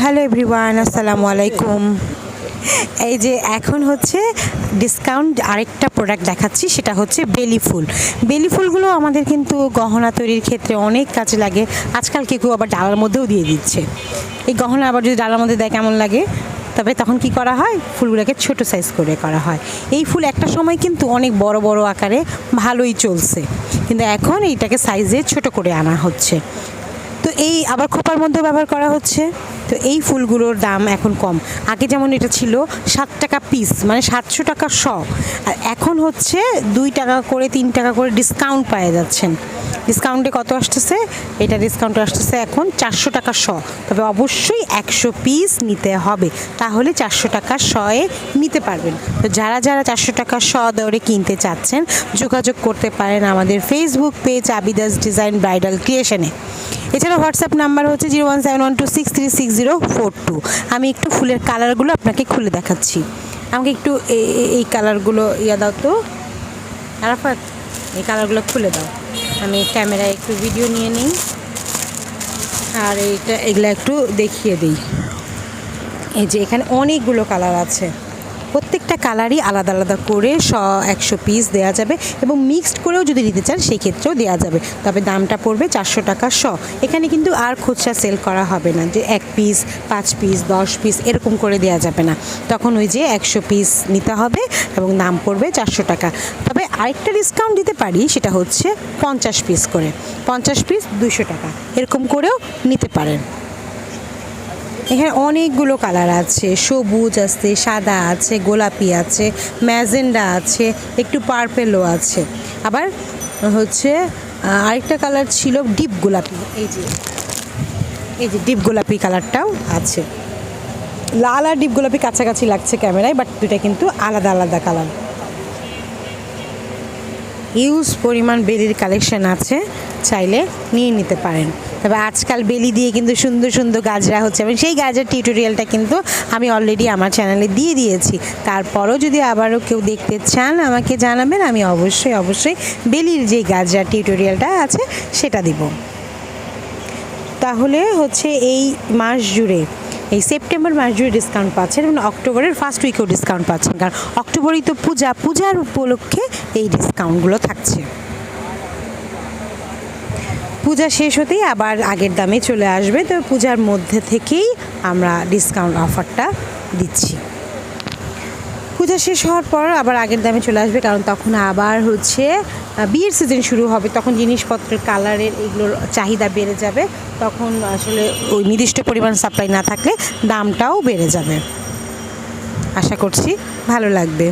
Hello everyone, আসসালামু আলাইকুম। এই যে এখন হচ্ছে ডিসকাউন্ট আরেকটা প্রোডাক্ট দেখাচ্ছি, সেটা হচ্ছে বেলি ফুল। বেলি ফুলগুলো আমাদের কিন্তু গহনা তৈরির ক্ষেত্রে অনেক কাজে লাগে। আজকাল কেউ আবার ডালার মধ্যেও দিয়ে দিচ্ছে। এই গহনা আবার যদি ডালার মধ্যে দেয় কেমন লাগে? তবে তখন কি করা হয়? ফুলগুলোকে ছোট সাইজ করে করা হয়। এই ফুল একটা সময় কিন্তু অনেক বড় বড় আকারে ভালোই চলছে। কিন্তু এখন এইটাকে সাইজে ছোট করে আনা হচ্ছে। এই আবার খোপার মধ্যেও ব্যবহার করা হচ্ছে। তো এই ফুলগুলোর দাম এখন কম। আগে যেমন এটা ছিল সাত টাকা পিস মানে সাতশো টাকা শ। আর এখন হচ্ছে দুই টাকা করে, তিন টাকা করে ডিসকাউন্ট পাওয়া যাচ্ছেন। ডিসকাউন্টে কত আসতেছে? এটা ডিসকাউন্টে আসতেছে এখন চারশো টাকা শ। তবে অবশ্যই একশো পিস নিতে হবে। তাহলে চারশো টাকা শয়ে নিতে পারবেন। তো যারা যারা চারশো টাকা শ দরে কিনতে চাচ্ছেন, যোগাযোগ করতে পারেন আমাদের Facebook page Abida's design bridal ক্রিয়েশনে এছাড়া হোয়াটসঅ্যাপ নাম্বার হচ্ছে zero one seven one two six three six zero four two. আমি একটু ফুলের কালারগুলো আপনাকে খুলে দেখাচ্ছি। আমাকে একটু এই কালারগুলো ইয়া দাও তো। আরাফাত, এই কালারগুলো খুলে দাও। আমি ক্যামেরায় একটু ভিডিও নিয়ে নিই। আর এইটা, এগুলো একটু দেখিয়ে দিই। এই যে এখানে অনেকগুলো কালার আছে। প্রত্যেকটা কালারই আলাদা আলাদা করে স একশো পিস দেওয়া যাবে এবং মিক্সড করেও যদি নিতে চান সেই ক্ষেত্রেও দেওয়া যাবে। তবে দামটা পড়বে চারশো টাকা শ। এখানে কিন্তু আর খুচরা সেল করা হবে না যে এক পিস পাঁচ পিস দশ পিস এরকম করে দেওয়া যাবে না। তখন ওই যে একশো পিস নিতে হবে এবং দাম পড়বে চারশো টাকা। তবে আরেকটা ডিসকাউন্ট দিতে পারি, সেটা হচ্ছে পঞ্চাশ পিস করে। পঞ্চাশ পিস দুশো টাকা। এরকম করেও নিতে পারেন। এখানে অনেকগুলো কালার আছে। সবুজ আছে, সাদা আছে, গোলাপি আছে, ম্যাজেন্ডা আছে, একটু পার্পেলও আছে। আবার হচ্ছে আরেকটা কালার ছিল ডিপ গোলাপি। এই যে এই যে ডিপ গোলাপি কালারটাও আছে। লাল আর ডিপ গোলাপি কাছাকাছি লাগছে ক্যামেরায়, বাট দুটা কিন্তু আলাদা আলাদা কালার। ইউজ পরিমাণ বেলির কালেকশন আছে, চাইলে নিয়ে নিতে পারেন। তবে আজকাল বেলি দিয়ে কিন্তু সুন্দর সুন্দর গাজরা হচ্ছে। এবং সেই গাজরার টিউটোরিয়ালটা কিন্তু আমি অলরেডি আমার চ্যানেলে দিয়ে দিয়েছি। তারপরও যদি আবারও কেউ দেখতে চান, আমাকে জানাবেন, আমি অবশ্যই অবশ্যই বেলির যে গাজরা টিউটোরিয়ালটা আছে, সেটা দিব। তাহলে হচ্ছে এই মাস জুড়ে এই সেপ্টেম্বর মাস জুড়ে ডিসকাউন্ট পাচ্ছেন এবং অক্টোবরের ফার্স্ট উইকেও ডিসকাউন্ট পাচ্ছেন। কারণ অক্টোবরেই তো পূজা, পূজার উপলক্ষে এই ডিসকাউন্টগুলো থাকছে। পূজা শেষ হতেই আবার আগের দামে চলে আসবে। তো পূজার মধ্যে থেকেই আমরা ডিসকাউন্ট অফারটা দিচ্ছি। পূজা শেষ হওয়ার পর আবার আগের দামে চলে আসবে, কারণ তখন আবার হচ্ছে বিয়ের সিজন শুরু হবে। তখন জিনিসপত্রের কালারের এগুলোর চাহিদা বেড়ে যাবে। তখন আসলে ওই নির্দিষ্ট পরিমাণ সাপ্লাই না থাকলে দামটাও বেড়ে যাবে। আশা করছি ভালো লাগবে।